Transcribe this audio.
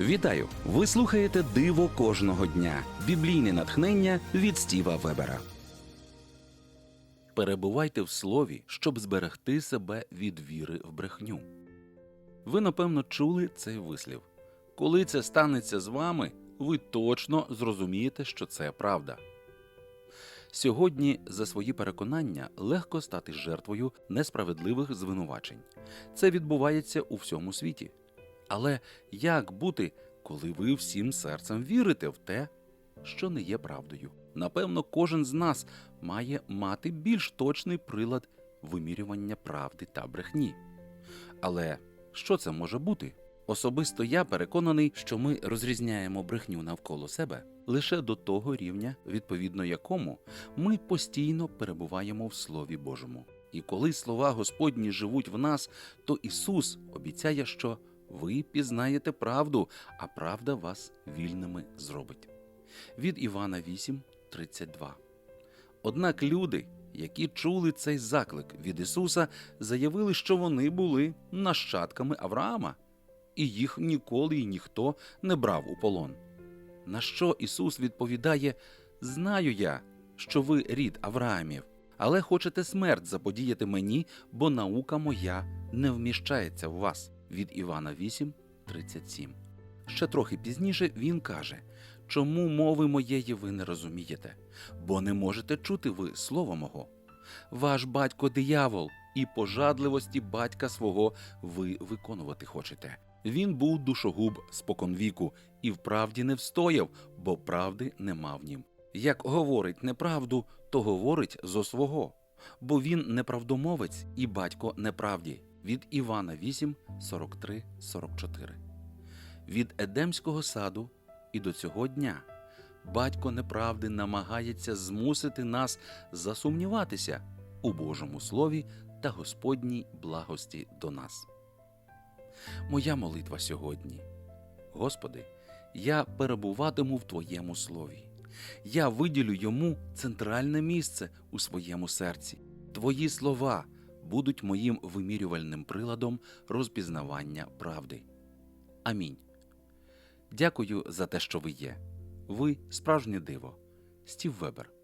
Вітаю! Ви слухаєте Диво кожного дня. Біблійне натхнення від Стіва Вебера. Перебувайте в слові, щоб зберегти себе від віри в брехню. Ви, напевно, чули цей вислів. Коли це станеться з вами, ви точно зрозумієте, що це правда. Сьогодні за свої переконання легко стати жертвою несправедливих звинувачень. Це відбувається у всьому світі. Але як бути, коли ви всім серцем вірите в те, що не є правдою? Напевно, кожен з нас має мати більш точний прилад вимірювання правди та брехні. Але що це може бути? Особисто я переконаний, що ми розрізняємо брехню навколо себе лише до того рівня, відповідно якому ми постійно перебуваємо в Слові Божому. І коли слова Господні живуть в нас, то Ісус обіцяє, що ви пізнаєте правду, а правда вас вільними зробить. Від Івана 8, 32. Однак люди, які чули цей заклик від Ісуса, заявили, що вони були нащадками Авраама, і їх ніколи і ніхто не брав у полон. На що Ісус відповідає: Знаю я, що ви рід Авраамів, але хочете смерть заподіяти мені, бо наука моя не вміщається в вас. Від Івана 8, 37. Ще трохи пізніше він каже: Чому мови моєї ви не розумієте? Бо не можете чути ви слова мого. Ваш батько диявол, і пожадливості батька свого ви виконувати хочете. Він був душогуб споконвіку і вправді не встояв, бо правди нема в нім. Як говорить неправду, то говорить зо свого, бо він неправдомовець і батько неправді. Від Івана 8, 43, 44. Від Едемського саду і до цього дня батько неправди намагається змусити нас засумніватися у Божому Слові та Господній благості до нас. Моя молитва сьогодні. Господи, я перебуватиму в Твоєму слові. Я виділю йому центральне місце у своєму серці. Твої слова будуть моїм вимірювальним приладом розпізнавання правди. Амінь. Дякую за те, що ви є. Ви справжнє диво. Стів Вебер.